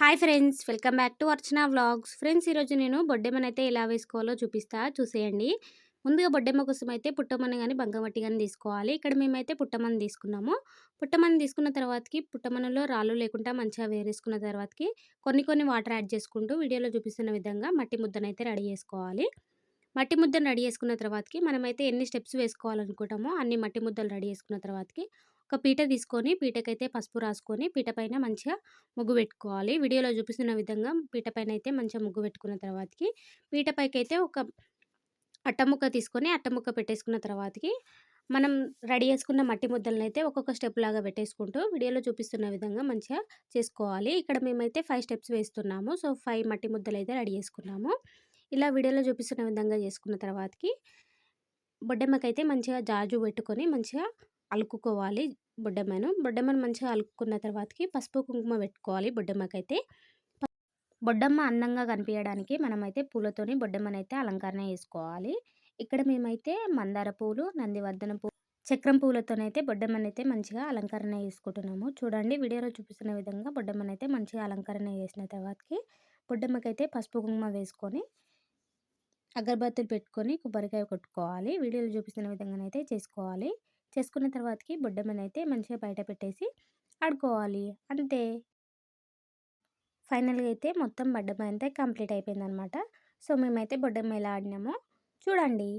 Hi friends welcome back to Archana vlogs. Friends ఈరోజు నేను బొడ్డెమ్మనైతే ఎలా వేసుకోవాలో చూపిస్తా చూసేయండి. ముందుగా బొడ్డెమ్మ కోసం అయితే పుట్టమని కానీ బంగమట్టి కానీ తీసుకోవాలి. ఇక్కడ మేమైతే పుట్టమని తీసుకున్నాము. పుట్టమని తీసుకున్న తర్వాతకి పుట్టమనలో రాళ్ళు లేకుండా మంచిగా వేరేసుకున్న తర్వాతకి కొన్ని కొన్ని వాటర్ యాడ్ చేసుకుంటూ వీడియోలో చూపిస్తున్న విధంగా మట్టి ముద్దనైతే రెడీ చేసుకోవాలి. మట్టి ముద్దను రెడీ చేసుకున్న తర్వాతకి మనమైతే ఎన్ని స్టెప్స్ వేసుకోవాలనుకుంటామో అన్ని మట్టి ముద్దలు రెడీ చేసుకున్న తర్వాతకి ఒక పీట తీసుకొని పీటకైతే పసుపు రాసుకొని పీట పైన మంచిగా ముగ్గు పెట్టుకోవాలి. వీడియోలో చూపిస్తున్న విధంగా పీట పైన అయితే మంచిగా ముగ్గు పెట్టుకున్న తర్వాతకి పీట పైకి అయితే ఒక అట్టముక్క తీసుకొని అట్టముక్క పెట్టేసుకున్న తర్వాతకి మనం రెడీ చేసుకున్న మట్టి ముద్దలను అయితే ఒక్కొక్క స్టెప్ లాగా పెట్టేసుకుంటూ వీడియోలో చూపిస్తున్న విధంగా మంచిగా చేసుకోవాలి. ఇక్కడ మేమైతే ఫైవ్ స్టెప్స్ వేస్తున్నాము. సో ఫైవ్ మట్టి ముద్దలు అయితే రెడీ చేసుకున్నాము. ఇలా వీడియోలో చూపిస్తున్న విధంగా చేసుకున్న తర్వాతకి బొడ్డెమ్మకైతే మంచిగా జాజు పెట్టుకొని మంచిగా అలుకుకోవాలి. బొడ్డమ్మను. బొడ్డమ్మను మంచిగా అలుక్కున్న తర్వాతకి పసుపు కుంకుమ పెట్టుకోవాలి బొడ్డమ్మకైతే. బొడ్డమ్మ అందంగా కనిపించడానికి మనమైతే పూలతోని బొడ్డమ్మనైతే అలంకరణ చేసుకోవాలి. ఇక్కడ మేమైతే మందార పూలు నందివర్ధన పూలు చక్రం పూలతోనైతే బొడ్డమ్మనైతే మంచిగా అలంకరణ చేసుకుంటున్నాము. చూడండి వీడియోలో చూపిస్తున్న విధంగా బొడ్డమ్మనైతే మంచిగా అలంకరణ చేసిన తర్వాతకి బొడ్డమ్మకైతే పసుపు కుంకుమ వేసుకొని అగరబత్తులు పెట్టుకొని కొబ్బరికాయ కొట్టుకోవాలి. వీడియోలో చూపిస్తున్న విధంగానైతే చేసుకోవాలి. చేసుకున్న తర్వాతకి బొడ్డమ్మనైతే మంచిగా బయట పెట్టేసి ఆడుకోవాలి. అంతే. ఫైనల్గా అయితే మొత్తం బొడ్డమ్మ అయితే కంప్లీట్ అయిపోయిందనమాట. సో మేమైతే బొడ్డమ్మ ఎలా ఆడినామో చూడండి.